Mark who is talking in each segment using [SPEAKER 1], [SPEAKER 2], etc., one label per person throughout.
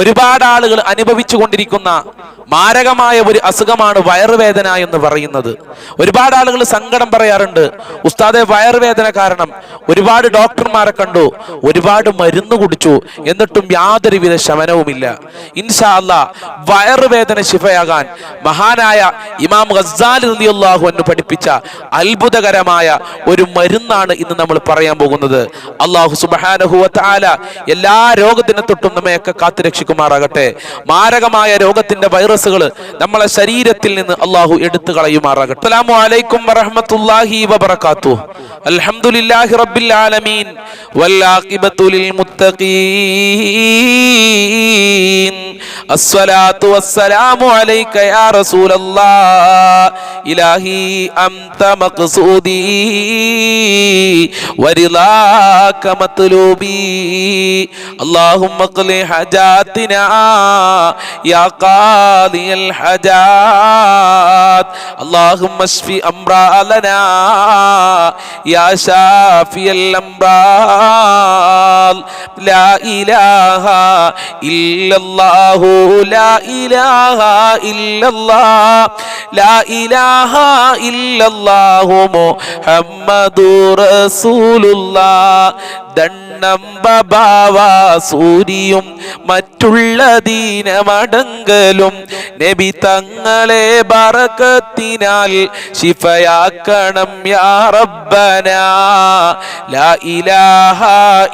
[SPEAKER 1] ഒരുപാട് ആളുകൾ അനുഭവിച്ചു കൊണ്ടിരിക്കുന്ന മാരകമായ ഒരു അസുഖമാണ് വയറുവേദന എന്ന് പറയുന്നത്. ഒരുപാട് ആളുകൾ സങ്കടം പറയാറുണ്ട്. ഉസ്താദെ വയറുവേദന കാരണം ഒരുപാട് ഡോക്ടർമാരെ കണ്ടു. ഒരുപാട് മരുന്ന് കുടിച്ചു. എന്നിട്ടും യാതൊരുവിധ ശമനവുമില്ല. ഇൻഷാ അല്ല വയറുവേദന ശിഫയാകാൻ മഹാനായ ഇമാം ഗസാലി റളിയല്ലാഹു അൻഹു പഠിപ്പിച്ച അത്ഭുതകരമായ ഒരു മരുന്നാണ് ഇന്ന് നമ്മൾ പറയാൻ പോകുന്നത്. അള്ളാഹു സുബ്ഹാനഹു വ തആല എല്ലാ രോഗത്തിനെ തൊട്ടും നമ്മയൊക്കെ കാത്തു രക്ഷിക്കുമാറാകട്ടെ മാരകമായ രോഗത്തിന്റെ വൈറസുകൾ നമ്മളെ ശരീരത്തിൽ നിന്ന് അള്ളാഹു എടുത്തു കളയുമാറാകട്ടെ അസ്സലാമു അലൈക്കും വറഹ്മത്തുള്ളാഹി വബറകാതുഹു. അൽഹംദുലില്ലാഹി റബ്ബിൽ ആലമീൻ. വല്ലാഖിബത്തു ലിൽ മുത്തഖീൻ. അസ്സലാത്തു വസ്സലാമു അലൈക യാ റസൂലല്ലാ ഇലാഹി അംത മഖ്സൂദി. വരിലാക മത്ലൂബി. അല്ലാഹുമ്മ ഖ്ലി ഹജാതിനാ യാ ഖാദിയൽ ഹജാത് അല്ലാഹുമ്മ ഷ്ഫി അംറാലനാ യാ ഷാഫിയൽ അംറാൽ. ലാ ഇലാഹ ഇല്ലല്ലാഹു ലാ ഇലാഹ ഇല്ലല്ലാഹ് ലാ ഇലാഹ ഇല്ലല്ലാഹു മുഹമ്മദു റസൂലുള്ളാഹ് ദണ്ണം ബബാവാ സൂരിയും മറ്റുള്ള ദീനമടങ്കലും നബി തങ്ങളെ ബറക്കത്തിനാൽ ശിഫയാക്കണം യാ റബ്ബന. ലാ ഇലാഹ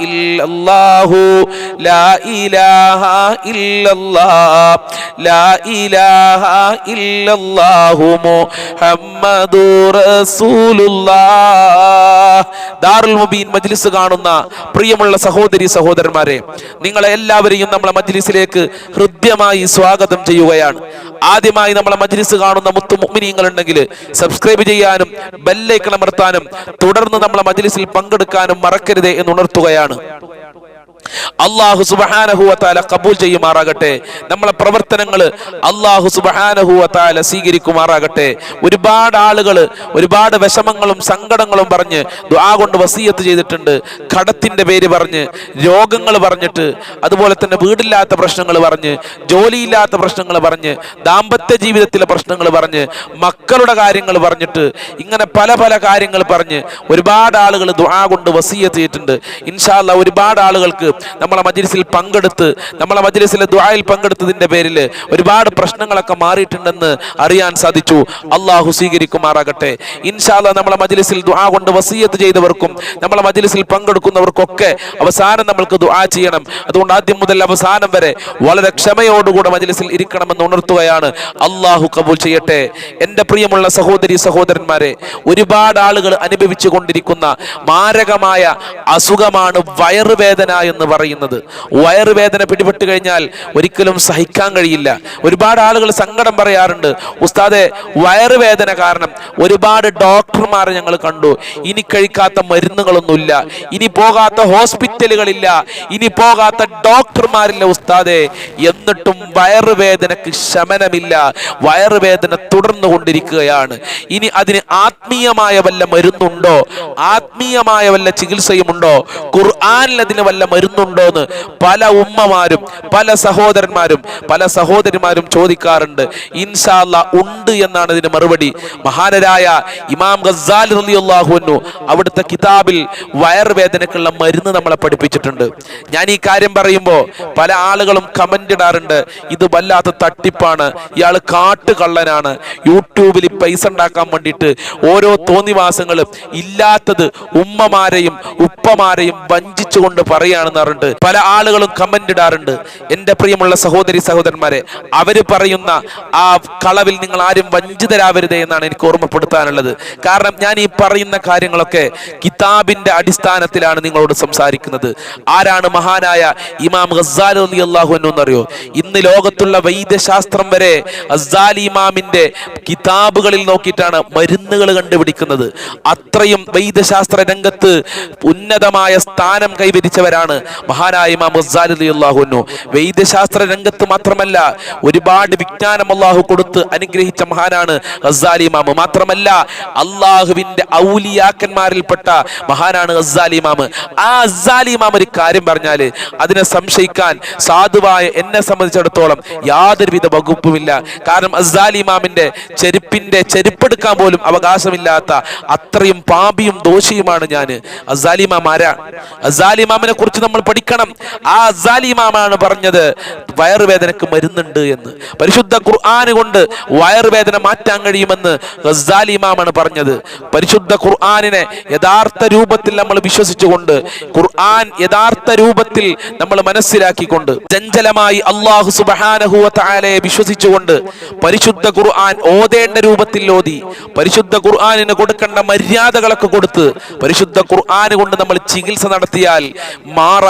[SPEAKER 1] ഇല്ലല്ലാഹു. ലാ ഇലാഹ ഇല്ലല്ലാ. ലാ ഇലാഹ ഇല്ലല്ലാഹു മുഹമ്മദു റസൂലുള്ളാഹ് ദാറുൽ മുബീൻ മജ്ലിസ് കാണുന്ന പ്രിയമുള്ള സഹോദരി സഹോദരന്മാരെ നിങ്ങളെ എല്ലാവരെയും നമ്മളെ മജ്ലിസിലേക്ക് ഹൃദ്യമായി സ്വാഗതം ചെയ്യുകയാണ്. ആദ്യമായി നമ്മളെ മജ്ലിസ് കാണുന്ന മുത്തു മുഗ്മിനിയങ്ങൾ ഉണ്ടെങ്കിൽ സബ്സ്ക്രൈബ് ചെയ്യാനും ബെല്ലേക്കണമർത്താനും തുടർന്ന് നമ്മളെ മജ്ലിസിൽ പങ്കെടുക്കാനും മറക്കരുതേ എന്ന് ഉണർത്തുകയാണ്. അള്ളാഹു സുബഹാനഹുവത്താല കബൂൽ ചെയ്യുമാറാകട്ടെ. നമ്മളെ പ്രവർത്തനങ്ങൾ അള്ളാഹു സുബഹാനഹുവത്താല സ്വീകരിക്കുമാറാകട്ടെ. ഒരുപാട് ആളുകൾ ഒരുപാട് വിഷമങ്ങളും സങ്കടങ്ങളും പറഞ്ഞ് ദുആ കൊണ്ട് വസീയത്ത് ചെയ്തിട്ടുണ്ട്. കടത്തിന്റെ പേര് പറഞ്ഞ് രോഗങ്ങൾ പറഞ്ഞിട്ട് അതുപോലെ തന്നെ വീടില്ലാത്ത പ്രശ്നങ്ങൾ പറഞ്ഞ് ജോലിയില്ലാത്ത പ്രശ്നങ്ങൾ പറഞ്ഞ് ദാമ്പത്യ ജീവിതത്തിലെ പ്രശ്നങ്ങൾ പറഞ്ഞ് മക്കളുടെ കാര്യങ്ങൾ പറഞ്ഞിട്ട് ഇങ്ങനെ പല പല കാര്യങ്ങൾ പറഞ്ഞ് ഒരുപാട് ആളുകൾ ദുആ കൊണ്ട് വസീയത്ത് ചെയ്തിട്ടുണ്ട്. ഇൻഷാല്ല ഒരുപാട് ആളുകൾക്ക് നമ്മളെ മജ്ലിസിൽ പങ്കെടുത്ത് നമ്മളെ മജ്ലിസിലെ ദുആയിൽ പങ്കെടുത്തതിന്റെ പേരിൽ ഒരുപാട് പ്രശ്നങ്ങളൊക്കെ മാറിയിട്ടുണ്ടെന്ന് അറിയാൻ സാധിച്ചു. അള്ളാഹു സ്വീകരിക്കുമാറാകട്ടെ. ഇൻഷാല്ല നമ്മളെ മജ്ലിസിൽ ദുആ കൊണ്ട് വസീയത്ത് ചെയ്തവർക്കും നമ്മളെ മജ്ലിസിൽ പങ്കെടുക്കുന്നവർക്കൊക്കെ അവസാനം നമ്മൾക്ക് ദുആ ചെയ്യണം. അതുകൊണ്ട് ആദ്യം മുതൽ അവസാനം വരെ വളരെ ക്ഷമയോടുകൂടെ മജ്ലിസിൽ ഇരിക്കണമെന്ന് ഉണർത്തുകയാണ്. അള്ളാഹു കബൂൽ ചെയ്യട്ടെ. എന്റെ പ്രിയമുള്ള സഹോദരി സഹോദരന്മാരെ ഒരുപാട് ആളുകൾ അനുഭവിച്ചു കൊണ്ടിരിക്കുന്ന മാരകമായ അസുഖമാണ് വയറുവേദന എന്ന് പറയുന്നത്. വയറുവേദന പിടിപെട്ട് കഴിഞ്ഞാൽ ഒരിക്കലും സഹിക്കാൻ കഴിയില്ല. ഒരുപാട് ആളുകൾ സങ്കടം പറയാറുണ്ട്. ഉസ്താദെ വയറുവേദന കാരണം ഒരുപാട് ഡോക്ടർമാരെ ഞങ്ങൾ കണ്ടു. ഇനി കഴിക്കാത്ത മരുന്നുകളൊന്നുമില്ല. ഇനി പോകാത്ത ഹോസ്പിറ്റലുകളില്ല. ഇനി പോകാത്ത ഡോക്ടർമാരില്ല ഉസ്താദെ. എന്നിട്ടും വയറുവേദനക്ക് ശമനമില്ല. വയറുവേദന തുടർന്നു കൊണ്ടിരിക്കുകയാണ്. ഇനി അതിന് ആത്മീയമായ വല്ല മരുന്നുണ്ടോ? ആത്മീയമായ വല്ല ചികിത്സയുമുണ്ടോ? ഖുർആാനിൽ അതിന് വല്ല മരുന്നുണ്ടോ? എന്ന് പല ഉമ്മമാരും പല സഹോദരന്മാരും പല സഹോദരിമാരും ചോദിക്കാറുണ്ട്. ഇൻഷാല്ല ഉണ്ട് എന്നാണ് ഇതിന് മറുപടി. മഹാനരായ ഇമാം ഗസാലി അൻഹു അവിടുത്തെ കിതാബിൽ വയറുവേദനക്കുള്ള മരുന്ന് നമ്മളെ പഠിപ്പിച്ചിട്ടുണ്ട്. ഞാൻ ഈ കാര്യം പറയുമ്പോൾ പല ആളുകളും കമന്റ് ഇടാറുണ്ട്. ഇത് വല്ലാത്ത തട്ടിപ്പാണ്. ഇയാൾ കാട്ടുകള്ളനാണ്. യൂട്യൂബിൽ പൈസ ഉണ്ടാക്കാൻ വേണ്ടിയിട്ട് ഓരോ തോന്നിവാസങ്ങളും ഇല്ലാത്തത് ഉമ്മമാരെയും ഉപ്പമാരെയും വഞ്ചിച്ചുകൊണ്ട് പറയാണെന്ന് പറഞ്ഞിട്ട് പല ആളുകളും കമന്റ് ഇടാറുണ്ട്. എന്റെ പ്രിയമുള്ള സഹോദരി സഹോദരന്മാരെ അവർ പറയുന്ന ആ കളവിൽ നിങ്ങൾ ആരും വഞ്ചിതരാവരുത് എന്നാണ് എനിക്ക് ഓർമ്മപ്പെടുത്താനുള്ളത്. കാരണം ഞാൻ ഈ പറയുന്ന കാര്യങ്ങളൊക്കെ കിതാബിന്റെ അടിസ്ഥാനത്തിലാണ് നിങ്ങളോട് സംസാരിക്കുന്നത്. ആരാണ് മഹാനായ ഇമാം ഗസാലി റളിയല്ലാഹു അൻഹു എന്നറിയോ? ഇന്ന് ലോകത്തുള്ള വൈദ്യശാസ്ത്രം വരെ ഗസാലി ഇമാമിന്റെ കിതാബുകളിൽ നോക്കിയിട്ടാണ് മരുന്നുകൾ കണ്ടുപിടിക്കുന്നത്. അത്രയും വൈദ്യശാസ്ത്ര രംഗത്ത് ഉന്നതമായ സ്ഥാനം കൈവരിച്ചവരാണ് മഹാനായ ഇമാം വൈദ്യശാസ്ത്ര രംഗത്ത് മാത്രമല്ല ഒരുപാട് വിജ്ഞാനം അള്ളാഹു കൊടുത്ത് അനുഗ്രഹിച്ച മഹാനാണ് ഗസ്സാലി ഇമാം. മാത്രമല്ല അള്ളാഹുവിന്റെ ഔലിയാക്കന്മാരിൽപ്പെട്ട മഹാനാണ് ഗസ്സാലി ഇമാം. ആ ഗസ്സാലി ഇമാം ഒരു കാര്യം പറഞ്ഞാൽ അതിനെ സംശയിക്കാൻ സാധുവായ എന്നെ സംബന്ധിച്ചിടത്തോളം യാതൊരുവിധ വകുപ്പുമില്ല. കാരണം അസാലി ഇമാമിന്റെ ചെരുപ്പിന്റെ ചെരുപ്പെടുക്കാൻ പോലും അവകാശമില്ലാത്ത അത്രയും പാപിയും ദോഷിയുമാണ് ഞാൻ അസാലി ഇമാം ആരാ? ഇമാമിനെ കുറിച്ച് നമ്മൾ പഠിക്കണം. ആ സാലിമാമാണ് പറഞ്ഞത് വയറുവേദനക്ക് മരുന്നുണ്ട് എന്ന്. പരിശുദ്ധ ഖുർആന് കൊണ്ട് വയറുവേദന മാറ്റാൻ കഴിയുമെന്ന് ഗസാലിമാമാണ് പറഞ്ഞത്. പരിശുദ്ധ ഖുർആാനിനെ യഥാർത്ഥ രൂപത്തിൽ നമ്മൾ വിശ്വസിച്ചുകൊണ്ട് ഖുർആൻ യഥാർത്ഥ രൂപത്തിൽ നമ്മൾ മനസ്സിലാക്കിക്കൊണ്ട് ചഞ്ചലമായി അള്ളാഹു സുബഹാനഹുവ താലയെ വിശ്വസിച്ചുകൊണ്ട് പരിശുദ്ധ ഖുർആൻ ഓതേണ്ട രൂപത്തിൽ ഓതി പരിശുദ്ധ ഖുർആാനിന് കൊടുക്കേണ്ട മര്യാദകളൊക്കെ കൊടുത്ത് പരിശുദ്ധ ഖുർആാന് കൊണ്ട് നമ്മൾ ചികിത്സ നടത്തിയാൽ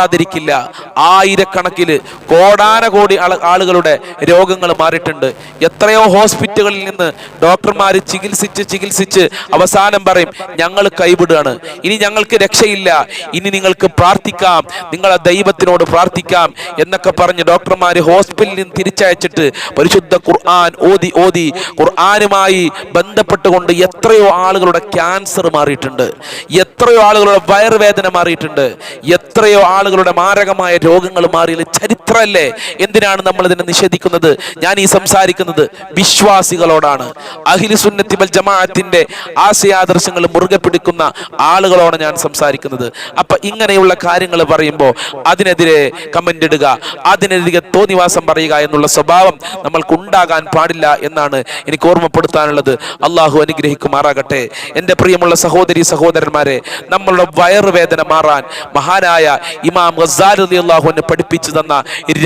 [SPEAKER 1] മാറാതിരിക്കില്ല ആയിരക്കണക്കിന് കോടാന കോടി ആളുകളുടെ രോഗങ്ങൾ മാറിയിട്ടുണ്ട്. എത്രയോ ഹോസ്പിറ്റലുകളിൽ നിന്ന് ഡോക്ടർമാർ ചികിത്സിച്ച് ചികിത്സിച്ച് അവസാനം പറയും ഞങ്ങൾ കൈവിടുകയാണ്. ഇനി ഞങ്ങൾക്ക് രക്ഷയില്ല. ഇനി നിങ്ങൾക്ക് പ്രാർത്ഥിക്കാം. നിങ്ങളെ ദൈവത്തിനോട് പ്രാർത്ഥിക്കാം. എന്നൊക്കെ പറഞ്ഞ് ഡോക്ടർമാർ ഹോസ്പിറ്റലിൽ നിന്ന് തിരിച്ചയച്ചിട്ട് പരിശുദ്ധ ഖുർആൻ ഓതി ഓതി. ഖുർആനുമായി ബന്ധപ്പെട്ടുകൊണ്ട് എത്രയോ ആളുകളുടെ ക്യാൻസർ മാറിയിട്ടുണ്ട്. എത്രയോ ആളുകളുടെ വയറുവേദന മാറിയിട്ടുണ്ട്. എത്രയോ ആളുകളുടെ മാരകമായ രോഗങ്ങൾ മാറിയ ചരിത്രമല്ലേ എന്തിനാണ് നമ്മൾ ഇതിനെ നിഷേധിക്കുന്നത്? ഞാൻ ഈ സംസാരിക്കുന്നത് വിശ്വാസികളോടാണ്. അഹിലി സുന്നത്തി വൽ ജമാഅത്തിന്റെ ആശയാദർശങ്ങൾ മുറുകെ പിടിക്കുന്ന ആളുകളോട് ഞാൻ സംസാരിക്കുന്നത്. അപ്പൊ ഇങ്ങനെയുള്ള കാര്യങ്ങൾ പറയുമ്പോൾ അതിനെതിരെ കമന്റ് ഇടുക അതിനെതിരെ തോന്നിവാസം പറയുക എന്നുള്ള സ്വഭാവം നമ്മൾക്ക് ഉണ്ടാകാൻ പാടില്ല എന്നാണ് എനിക്ക് ഓർമ്മപ്പെടുത്താനുള്ളത്. അള്ളാഹു അനുഗ്രഹിക്കുമാറാകട്ടെ. എന്റെ പ്രിയമുള്ള സഹോദരി സഹോദരന്മാരെ നമ്മളുടെ വയറുവേദന മാറാൻ മഹാനായ ഇമാം ഗസാൽ അള്ളാഹുവിന് പഠിപ്പിച്ചു തന്ന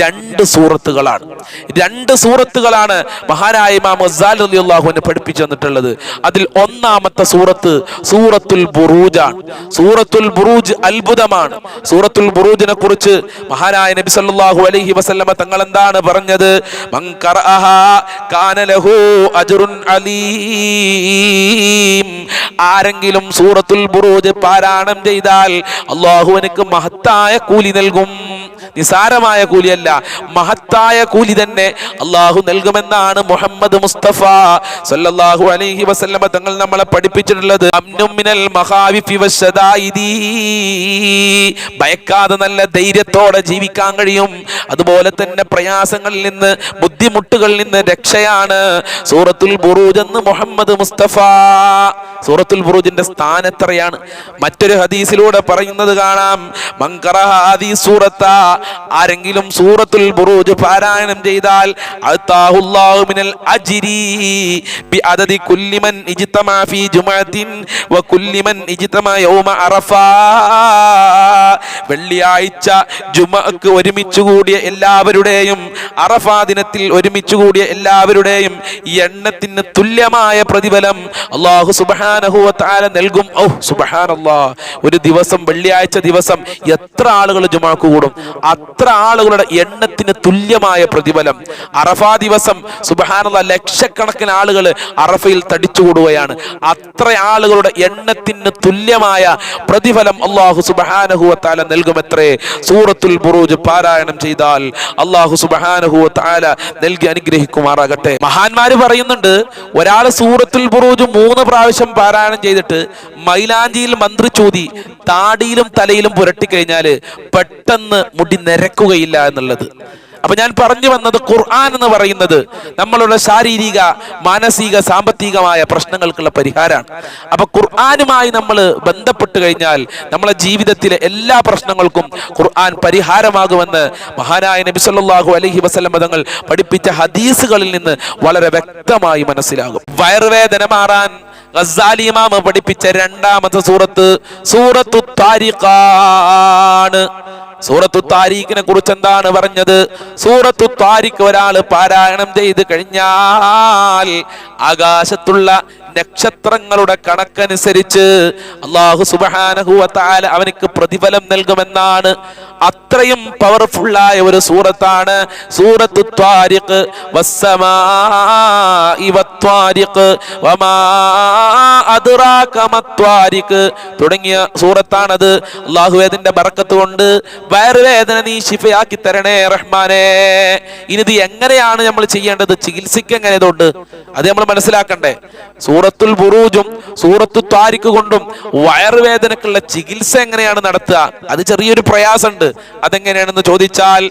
[SPEAKER 1] രണ്ട് സൂറത്തുകളാണ്. രണ്ട് സൂറത്തുകളാണ് മഹാനായ ഇമാം ഗസാൽ അള്ളാഹുവിന് പഠിപ്പിച്ചു തന്നിട്ടുള്ളത്. അതിൽ ഒന്നാമത്തെ സൂറത്ത് സൂറത്തുൽ ബുറൂജാണ്. സൂറത്തുൽ ബുറൂജ് അത്ഭുതമാണ്. സൂറത്തുൽ ബുറൂജിനെ കുറിച്ച് മഹാനായ നബി സല്ലല്ലാഹു അലൈഹി വസല്ലമ തങ്ങൾ എന്താണ് പറഞ്ഞത് ആരെങ്കിലും സൂറത്തുൽ ബുറൂജ് പാരായണം ചെയ്താൽ അള്ളാഹു എനിക്ക് മഹത്തായ കൂലി നൽകും. നിസാരമായ കൂലിയല്ല മഹത്തായ കൂലി തന്നെ അള്ളാഹു നൽകുമെന്നാണ് മുഹമ്മദ് മുസ്തഫ സല്ലല്ലാഹു അലൈഹി വസല്ലമ തങ്ങൾ നമ്മളെ പഠിപ്പിച്ചിട്ടുള്ളത്. ഭയക്കാതെ നല്ല ധൈര്യത്തോടെ ജീവിക്കാൻ കഴിയും. അതുപോലെ തന്നെ പ്രയാസങ്ങളിൽ നിന്ന് ബുദ്ധിമുട്ടുകളിൽ നിന്ന് രക്ഷയാണ്. സൂറത്തുൽ ബുറൂജ് എന്ന് മുഹമ്മദ് മുസ്തഫ. സൂറത്തുൽ ബുറൂജിന്റെ സ്ഥാനം എത്രയാണ്? മറ്റൊരു ഹദീസിലൂടെ പറയുന്നത് കാണാം. മങ്കറഹ ഹാദി സൂറത്ത. ആരെങ്കിലും സൂറത്തുൽ ബുറൂജ് പാരായണം ചെയ്താൽ അഅതാഹുല്ലാഹു മിനൽ അജ്രി ബി അദദി കുല്ലി മൻ ഇജ്തമാ ഫീ ജുമഅത്തിൻ വ കുല്ലി മൻ ഇജ്തമാ യൗമ അറഫ. വെള്ളിയാഴ്ച ജുമഅക്ക് ഒരുമിച്ച് കൂടിയ എല്ലാവരുടെയും അറഫാ ദിനത്തിൽ ഒരുമിച്ച് കൂടിയ എല്ലാവരുടെയും എണ്ണത്തിന് തുല്യമായ പ്രതിഫലം അള്ളാഹു സുബ്ഹാനഹു വ തആല നൽകും. ഓ സുബ്ഹാനല്ലാഹ് ഒരു ദിവസം വെള്ളിയാഴ്ച ദിവസം എത്ര ആളുകൾ ജുമാക്ക് കൂടും. അത്ര ആളുകളുടെ എണ്ണത്തിന് തുല്യമായ പ്രതിഫലം. അറഫാ ദിവസം സുബഹാനുള്ള ലക്ഷക്കണക്കിന് ആളുകൾ അറഫയിൽ തടിച്ചുകൂടുകയാണ് അത്ര ആളുകളുടെ എണ്ണത്തിന് തുല്യമായ പ്രതിഫലം അള്ളാഹു സുബ്ഹാനഹു വ തആല നൽകുമത്രേ. സൂറത്തുൽ ബുറൂജ് പാരായണം ചെയ്താൽ അള്ളാഹു സുബ്ഹാനഹു വ തആല നൽകി അനുഗ്രഹിക്കുമാറാകട്ടെ. മഹാന്മാര് പറയുന്നുണ്ട് ഒരാൾ സൂറത്തുൽ ബുറൂജ് മൂന്ന് പ്രാവശ്യം പാരായണം ചെയ്തിട്ട് മൈലാഞ്ചിയിൽ മന്ത്രിച്ചൂതി താടിയിലും തലയിലും പുരട്ടി കഴിഞ്ഞാൽ പെട്ടെന്ന് മുടി നിരക്കുകയില്ല എന്നുള്ളത്. അപ്പൊ ഞാൻ പറഞ്ഞു വന്നത് ഖുർആൻ എന്ന് പറയുന്നത് നമ്മളുടെ ശാരീരിക മാനസിക സാമ്പത്തികമായ പ്രശ്നങ്ങൾക്കുള്ള പരിഹാരമാണ് അപ്പൊ ഖുർആാനുമായി നമ്മൾ ബന്ധപ്പെട്ട് കഴിഞ്ഞാൽ നമ്മളെ ജീവിതത്തിലെ എല്ലാ പ്രശ്നങ്ങൾക്കും ഖുർആൻ പരിഹാരമാകുമെന്ന് മഹാനായ നബി സല്ലാഹു അലഹി വസ്ലം തങ്ങൾ പഠിപ്പിച്ച ഹദീസുകളിൽ നിന്ന് വളരെ വ്യക്തമായി മനസ്സിലാകും. വയറുവേദന മാറാൻ ഗസാലി ഇമാമ പഠിപ്പിച്ച രണ്ടാമത്തെ സൂറത്ത് സൂറത്തു താരിഖാണ് സൂറത്തു താരീഖിനെ കുറിച്ച് എന്താണ് പറഞ്ഞത്? സൂറത്തു താരിഖ് ഒരാൾ പാരായണം ചെയ്ത് കഴിഞ്ഞാൽ ആകാശത്തുള്ള നക്ഷത്രങ്ങളുടെ കണക്കനുസരിച്ച് അള്ളാഹു സുബാനഹുവത്താല അവനക്ക് പ്രതിഫലം നൽകുമെന്നാണ്. അത്രയും പവർഫുള്ളായ ഒരു സൂറത്താണ് സൂറത്തു ത്വാരിഖ് തുടങ്ങിയ സൂറത്താണത്. അള്ളാഹു അതിന്റെ ബറക്കത്ത് കൊണ്ട് വയറുവേദന നീ ശിഫയാക്കി തരണേ റഹ്മാനെ. ഇനി ഇത് എങ്ങനെയാണ് നമ്മൾ ചെയ്യേണ്ടത്? ചികിത്സയ്ക്ക് എങ്ങനെ ഇതുണ്ട് അത് നമ്മൾ മനസ്സിലാക്കണ്ടേ. സൂറത്തുൽ ബുറൂജും സൂറത്തു താരിക്ക് കൊണ്ടും വയറുവേദനക്കുള്ള ചികിത്സ എങ്ങനെയാണ് നടത്തുക? അത് ചെറിയൊരു പ്രയാസമുണ്ട്. അതെങ്ങനെയാണെന്ന് ചോദിച്ചാൽ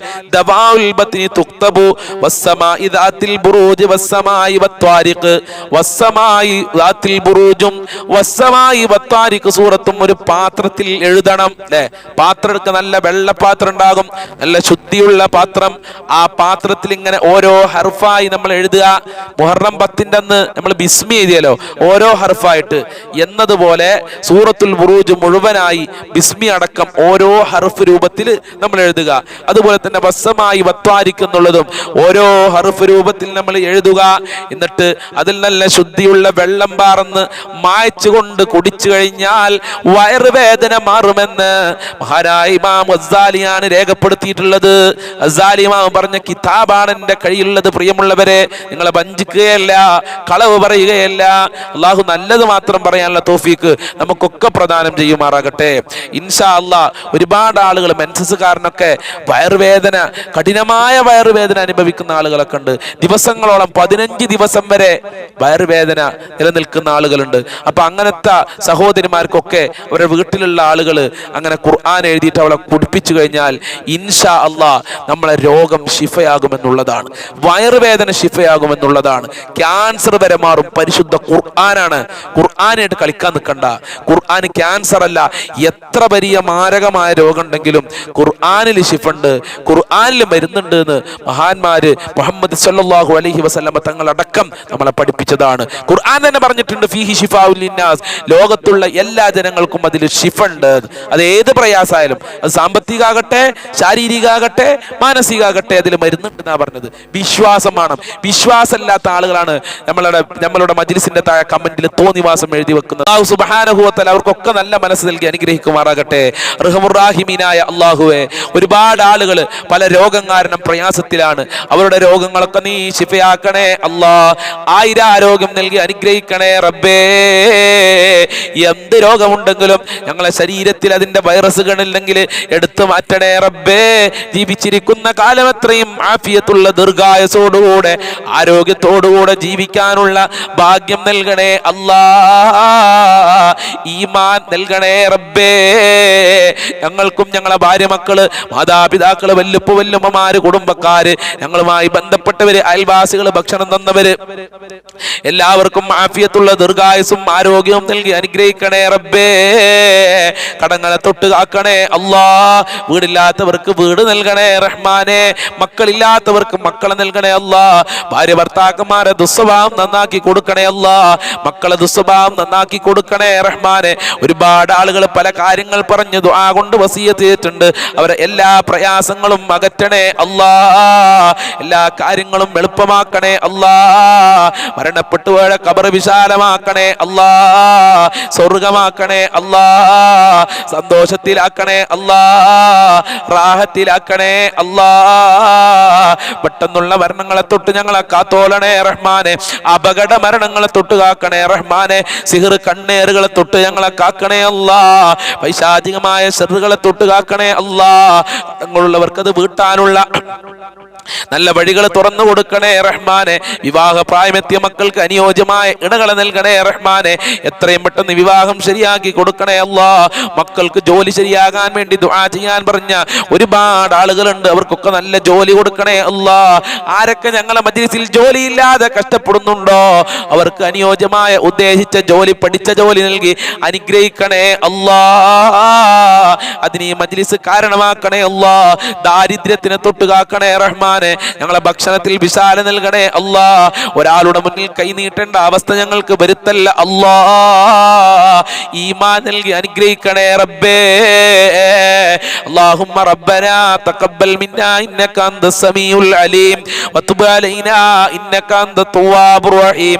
[SPEAKER 1] സൂറത്തും ഒരു പാത്രത്തിൽ എഴുതണം. അല്ലെ പാത്രം എടുക്ക നല്ല വെള്ള പാത്രം ഉണ്ടാകും. നല്ല ശുദ്ധിയുള്ള പാത്രം. ആ പാത്രത്തിൽ ഇങ്ങനെ ഓരോ ഹർഫായി നമ്മൾ എഴുതുക. മുഹറം പത്തിന്റെ അന്ന് നമ്മൾ ബിസ്മി എഴുതിയല്ലോ ഓരോ ഹർഫായിട്ട്. എന്നതുപോലെ സൂറത്തുൽ ബുറൂജ് മുഴുവനായി ബിസ്മി അടക്കം ഓരോ ഹർഫ് രൂപത്തിൽ നമ്മൾ എഴുതുക. അതുപോലെ തന്നെ വസ്സമായി വത്വാരിക്കുന്നുള്ളതും ഓരോ ഹർഫ് രൂപത്തിൽ നമ്മൾ എഴുതുക. എന്നിട്ട് അതിൽ നല്ല ശുദ്ധിയുള്ള വെള്ളം പാർന്ന് മായ്ച്ചുകൊണ്ട് കുടിച്ചു കഴിഞ്ഞാൽ വയറുവേദന മാറുമെന്ന് മഹാനായ ഇമാം രേഖപ്പെടുത്തിയിട്ടുള്ളത്. അസാലിമാം പറഞ്ഞ കിതാബാണ് എന്റെ കയ്യിലുള്ളത്. പ്രിയമുള്ളവരെ നിങ്ങളെ വഞ്ചിക്കുകയല്ല കളവ് പറയുകയല്ല. അള്ളാഹു നല്ലത് മാത്രം പറയാനുള്ള തോഫീക്ക് നമുക്കൊക്കെ പ്രദാനം ചെയ്യുമാറാകട്ടെ. ഇൻഷാ അല്ലാ ഒരുപാട് ആളുകൾ മെൻസസുകാരനൊക്കെ വയറുവേദന കഠിനമായ വയറുവേദന അനുഭവിക്കുന്ന ആളുകളൊക്കെ ഉണ്ട്. ദിവസങ്ങളോളം പതിനഞ്ച് ദിവസം വരെ വയറുവേദന നിലനിൽക്കുന്ന ആളുകളുണ്ട്. അപ്പൊ അങ്ങനത്തെ സഹോദരിമാർക്കൊക്കെ അവരുടെ വീട്ടിലുള്ള ആളുകൾ അങ്ങനെ ഖുർആൻ എഴുതിയിട്ട് അവളെ കുടിപ്പിച്ചു കഴിഞ്ഞാൽ ഇൻഷാ അള്ളാ നമ്മളെ രോഗം ശിഫയാകുമെന്നുള്ളതാണ്. വയറുവേദന ശിഫയാകുമെന്നുള്ളതാണ്. ക്യാൻസർ വരെ മാറും പരിശുദ്ധ ഖുർആനാണ്. ഖുർആനായിട്ട് കളിക്കാൻ നിൽക്കണ്ട. ഖുർആൻ ക്യാൻസർ അല്ല എത്ര വലിയ മാരകമായ രോഗം ഉണ്ടെങ്കിലും ഖുർആാനിൽ ശിഫുണ്ട്. ഖുർആാനിൽ മരുന്നുണ്ട് എന്ന് മഹാന്മാര് മുഹമ്മദ് സല്ലല്ലാഹു അലൈഹി വസല്ലമ തങ്ങളടക്കം നമ്മളെ പഠിപ്പിച്ചതാണ്. ഖുർആൻ തന്നെ പറഞ്ഞിട്ടുണ്ട് ഫിഹി ഷിഫാഉൽ ലിന്നാസ്. ലോകത്തുള്ള എല്ലാ ജനങ്ങൾക്കും അതിൽ ഷിഫുണ്ട് അത് ഏത് പ്രയാസമായാലും അത് സാമ്പത്തികാകട്ടെ ശാരീരികാകട്ടെ മാനസികാകട്ടെ അതിൽ മരുന്നുണ്ടെന്നാ പറഞ്ഞത്. വിശ്വാസം വേണം. വിശ്വാസമില്ലാത്ത ആളുകളാണ് നമ്മളുടെ നമ്മളുടെ മജ്ലിസിന്റെ താഴെ കമന്റിൽ തോന്നിവാസം എഴുതി വെക്കുന്നത്. അള്ളാഹു അവർക്കൊക്കെ നല്ല മനസ്സ് നൽകി അനുഗ്രഹിക്കുമാറാകട്ടെ. റഹമുറാഹിമീനായ അള്ളാഹുവെ ഒരുപാട് ആളുകൾ പല രോഗം കാരണം പ്രയാസത്തിലാണ്. അവരുടെ രോഗങ്ങളൊക്കെ നീ ശിഫയാക്കണേ അള്ളാ. ആയിരാരോഗ്യം നൽകി അനുഗ്രഹിക്കണേ റബ്ബേ. എന്ത് രോഗമുണ്ടെങ്കിലും ഞങ്ങളെ ശരീരത്തിൽ അതിന്റെ വൈറസുകളില്ലെങ്കിൽ എടുത്തു മാറ്റണേ റബ്ബേ. ജീവിച്ചിരിക്കുന്ന കാലം അത്രയും ആഫിയത്തുള്ള ദീർഘായസോടുകൂടെ ആരോഗ്യത്തോടുകൂടെ ജീവിക്കാനുള്ള ഭാഗ്യം നൽകണേ അല്ലാ. ഈമാൻ നൽകണേ റബ്ബേ. ഞങ്ങൾക്കും ഞങ്ങളെ ഭാര്യ മക്കൾ മാതാപിതാക്കൾ വല്ലുപ്പ് വല്ലുമ്മമാര് കുടുംബക്കാര് ഞങ്ങളുമായി ബന്ധപ്പെട്ടവര് അയൽവാസികൾ ഭക്ഷണം തന്നവര് എല്ലാവർക്കും ആഫിയത്തുള്ള ദീർഘായുസും ആരോഗ്യവും നൽകി അനുഗ്രഹിക്കണേ റബ്ബേ. കടങ്ങളെ തൊട്ട് കാക്കണേ അല്ലാ. വീടില്ലാത്തവർക്ക് വീട് നൽകണേ റഹ്മാനെ. മക്കളില്ലാത്തവർക്ക് മക്കളെ നൽകണേ അല്ലാ. ഭാര്യ ഭർത്താക്കന്മാരെ ദുസ്വഭാവം നന്നാക്കി കൊടുക്കണേ അല്ലാ. മക്കളെ ദുസ്വഭാവം നന്നാക്കി കൊടുക്കണേ റഹ്മാനെ. ഒരുപാട് ആളുകൾ പല കാര്യങ്ങൾ പറഞ്ഞു ദുആ കൊണ്ട് വസീയത്തിയിട്ടുണ്ട് അവരെ എല്ലാ പ്രയാസങ്ങളും അകറ്റണേ അല്ലാ. എല്ലാ കാര്യങ്ങളും എളുപ്പമാക്കണേ അല്ലാ. മരണപ്പെട്ടു പോയ കബർ വിശാലമാക്കണേ അല്ലാ. സ്വർഗമാക്കണേ അല്ലാ. സന്തോഷത്തിലാക്കണേ അല്ലാ. റാഹത്തിലാക്കണേ അല്ലാ. പെട്ടെന്നുള്ള മരണങ്ങളെ തൊട്ട് ഞങ്ങളെ കാത്തോളണേ റഹ്മാനെ. അപകട മരണങ്ങളെ തൊട്ട് കാക്കണേ റഹ്മാനെ. സിഹിർ കണ്ണേറുകളെ തൊട്ട് ഞങ്ങളെ കാക്കണേ അല്ലാ. പൈശാചികമായ സെറുകളെ തൊട്ട് കാക്കണേ അല്ലാ. തങ്ങളുള്ളവർക്ക് അത് വീട്ടാനുള്ള നല്ല വഴികൾ തുറന്നു കൊടുക്കണേ റഹ്മാനെ. വിവാഹ പ്രായമെത്തിയ മക്കൾക്ക് അനുയോജ്യമായ ഇണകളെ നൽകണേ റഹ്മാനെ. എത്രയും പെട്ടെന്ന് വിവാഹം ശരിയാക്കി കൊടുക്കണേ അല്ലാ. മക്കൾക്ക് ജോലി ശരിയാകാൻ വേണ്ടി ദുആ ചെയ്യാൻ പറഞ്ഞ ഒരുപാട് ആളുകളുണ്ട്. അവർക്കൊക്കെ നല്ല ജോലി കൊടുക്കണേ അല്ലാ. ആരൊക്കെ ഞങ്ങളെ മജ്ലിസിൽ ജോലിയില്ലാതെ കഷ്ടപ്പെടുന്നുണ്ടോ? അവർക്ക് അനുയോജ്യമായ ഉദ്ദേശിച്ച ജോലി പഠിച്ച ജോലി നൽകി അനുഗ്രഹിക്കണേ അല്ലാ അതിന് ഈ മജ്ലിസ് കാരണമാക്കണേ അല്ലാ ദാരിദ്ര്യത്തിനെ തൊട്ടുകാക്കണേ റഹ്മാനെ ഞങ്ങളെ ഭക്ഷണത്തിൽ വിശാല നൽകണേ അല്ലാ ഒരാളുടെ മുന്നിൽ കൈ നീട്ടേണ്ട അവസ്ഥ ഞങ്ങൾക്ക് വരുത്തല്ല അല്ലാ ഈമാൻ നൽകി അനുഗ്രഹിക്കണേ റബ്ബേ اللهم ربنا تقبل منا انك انت السميع العليم وتب علينا انك انت التواب الرحيم